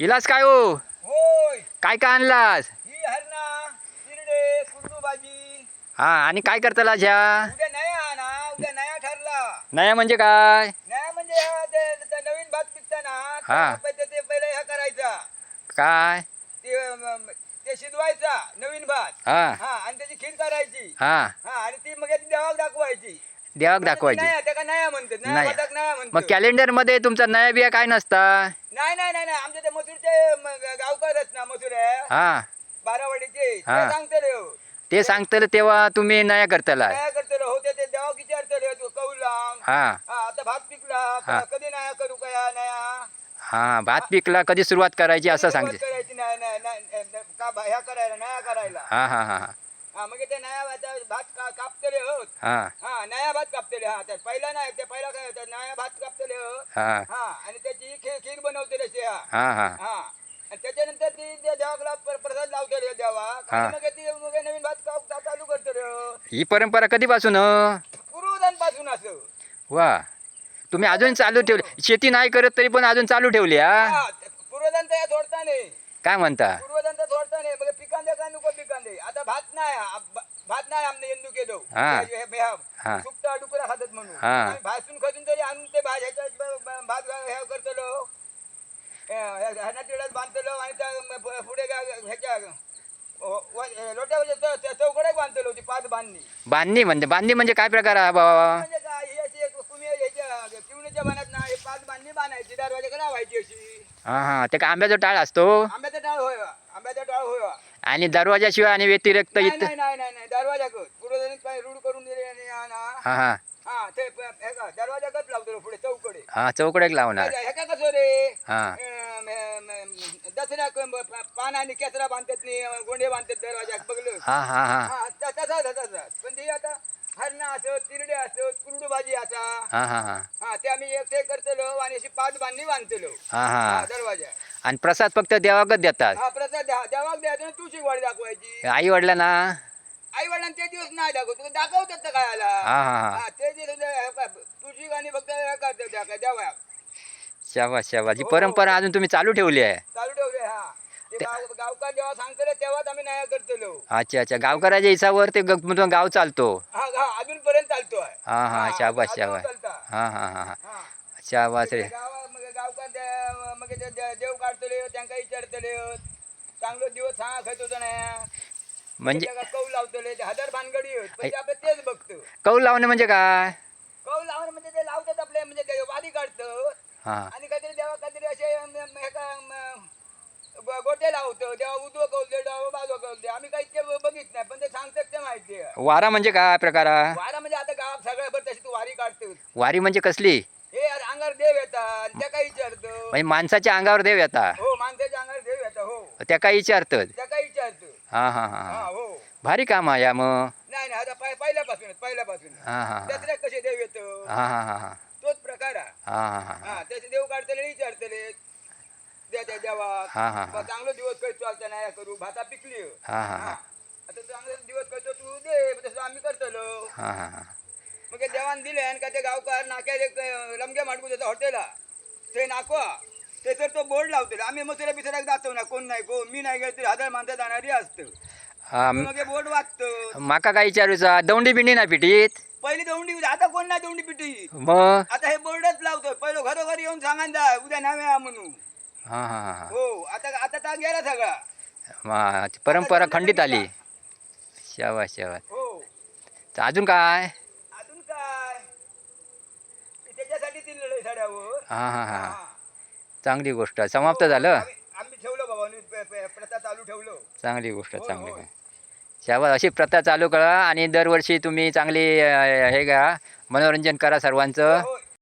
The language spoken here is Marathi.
इलास काय हो? होय. काय काय आणलास? ही हरणा कुंडू भाजी हा आणि काय करताला ह्या? उद्या नया उद्या नया ठरला. नाही म्हणजे काय? नया म्हणजे हा ते ते नवीन भात पिकता ना हा. ते पहिले- ते पहिले ह्या करायचा. काय? ते अम, ते शिजवायचा नवीन भात. हा. हा आणि त्याची खीर करायची. हा. हा आणि ती मग ती देवाक दाखवायची. देवाक दाखवायची. नया त्याका नया म्हणतात नया नया. भाताक नया मग म्हणतात कॅलेंडरमध्ये तुमचा नया बिया काय नसता? नाही नाही नाही नाही. आमच्या ते मसूरचे गावकारच ना मसूर आहे हा. बारावाडीचे. ते हा. सांगतले हो. ते सांगतलं तेव्हा तुम्ही नया करताला. नया करतले. होते ते देवाक विचारतले तू कौलांग हा. हा आता भात पिकला. हा. कधी नया करू कया नया हा भात पिकला कधी सुरुवात करायची असं सांगते. करायची? नाही नाही नाही नाही, का ह्या करायला नया करायला. हा हा हा हा. मग ते नया भात भात का- कापतले हा. हा. नया भात कापतले हा त्यात पहिला नाही ते पहिला काय होतं नया भात कापतले हा. हा. आणि त्याची खीर खीर बनवतले ते हा. हा हा. हा. आणि त्याच्यानंतर ती त्या देवाला प्र- प्रसाद लावतले देवा. हा. आणि मग ती मग नवीन भात काप काप चालू करतले हो. ही परंपरा कधीपासून हं? पूर्वजांपासून असं. वा. तुम्ही अजून चालू ठेवली. शेती नाही करत तरी पण अजून चालू ठेवली हा? हा पूर्वजांचा या सोडता नाही काय म्हणता? नाही बघा पिकांदे का नको पिकांदे आता भात नाही भात नाही आमने यंदू केलो. हा. हे- हे- हा. सुकटा डुकरा खातात म्हणून. हा. आम्ही भाजून खजून तरी आणून ते भात ह्याच्यात ब- ब- भात घा- हे करतलो ह्याना तिळात बांधतलो आणि त्या म- प- पुढे गा- ह्याच्या लोट्यावर चौकड्यात बांधतलो ती पाच बांधणी. बांधणी म्हणजे बांधणी म्हणजे काय प्रकार आहे बाबा म्हणजे काय ही अशी एक तुम्ही ह्याच्या किवणीच्या बनात ना हे पाच बांधणी बांधायची दरवाजा लावायची अशी. हा हा. ते का आंब्याचा टाळ असतो? आंब्याचा टाळ होय आंब्याचा टाळ होय. आणि दरवाजाशिवाय आणि व्यतिरिक्त नाही इथं नाही नाही नाही नाही. दरवाजा कर पूर्वजांनी काय रूढ करून दिले आणि हा ना हा हा. हा ते दरवाजा कच लावतो पुढे? चौकडे. हा लावणार. हे का कसं रे? हा. दसऱ्या पान आणि केसरा बांधतात नी गोंडे बांधतात दरवाजा बघलं? हा हा हा. हा त- पण ते आता हरणा असत तिरडे असत असा. हा हा हा. हा ते आम्ही एक ते करतलो आणि अशी पाच बांधणी बांधतलो. हा हा, हा दरवाजा. आणि प्रसाद फक्त देवाकच देतात. हा प्रसाद द्या- देवाक द्यायचं तुळशी दाखवायची. आई वडिलांना? आई वडिलांना ते दिवस नाही दाखवतो दाखवतात का काय आला हा हा हा. हा, ते जे तुझी गाणी फक्त हे करतात त्या काय शाबास ही परंपरा अजून तुम्ही चालू ठेवली आहे. चालू ठेवले हा. ते गाव गावकार जेव्हा सांगतले तेव्हाच आम्ही नाही करतलो. अच्छा अच्छा. गावकऱ्याच्या हिसाबावर ते ग- तुमचा गाव चालतो. हा हा. अजूनपर्यंत चालतोय हा हा. शाबास शाबास. चालता. हा हा हा हा. हा. शाबास रे. गावकार मग देव काढतले त्यांना विचारतले चांगलं दिवस हा खायत होतं ना. म्हणजे कौल लावतले हजार भानगडी आपण तेच बघतो. कौल लावणे म्हणजे काय? कौल लावणं म्हणजे ते लावतात आपले म्हणजे वादी काढतं हा. आणि काहीतरी देवा काहीतरी असे गोटे लावतो. देवा उजवं कौल दे देवा बाजू कौल दे. आम्ही काही ते बघित नाही पण ते सांगतात ते माहिती वारा म्हणजे काय प्रकार? वारा म्हणजे आता गावात सगळ्या बरं तशी तू वारी काढतोस. वारी म्हणजे कसली? अंगावर देव येतात त्या काही विचारतो. म्हणजे माणसाच्या अंगावर देव येतात हो माणसाच्या अंगावर देव येतात हो. त्या काही विचारतात. त्या काही विचारतो. हा हा हा हा. हा हो. भारी काम आहे या मग. नाही नाही आता पाय- पहिल्यापासूनच पहिल्यापासून हा हा हा. दसऱ्यात कसे देव येतो? हा हा हा हा. तोच प्रकार आहे. हा हा हा. हा त्याचे देव काढतले विचारतले. द्या त्या देवा. हा हा बा, चांगलं दिवस काही चालता नाही करू. भाता पिकली. हा हा हा. हा. आता चांगले दिवस करतो तू दे. तसं आम्ही करतलो. हा हा हा. देवान दिले आणि का ते गावकार अं, लमगे माडकू त्याचा हॉटेला ते नाकवा. ते तर तो बोर्ड लावतो आम्ही मग तुला बिसराक जातो ना कोण नाही कोण मी नाही गेलो तरी हजार माणसं जाणारी असतं. मग हे बोर्ड वाचतो माका काय विचारूचा दौंडी बिंडी ना पिटीत? पहिली दौंडी आता कोण नाही दौंडी पिटी मग? आता हे बोर्डच लावतोय. पहिलं घरोघरी येऊन सांगा जा उद्या नावे या म्हणून. हा हा हा हो. आता आता ता गेला सगळा. परंपरा खंडित आली. शाबास शाबास. हो. अजून काय अजून काय ते त्याच्यासाठी दिलेलं आहे साड्यावर हा हा हा. हा. चांगली गोष्ट. आहे. समाप्त हो, झालं? आम्ही आम्ही ठेवलं बाबा नी प- प- प्रथा चालू ठेवलो. चांगली गोष्ट होय, चांगली. गोष्ट. शाबास. अशी प्रथा चालू करा आणि दरवर्षी तुम्ही चांगली हे घ्या. मनोरंजन करा सर्वांचं. हो.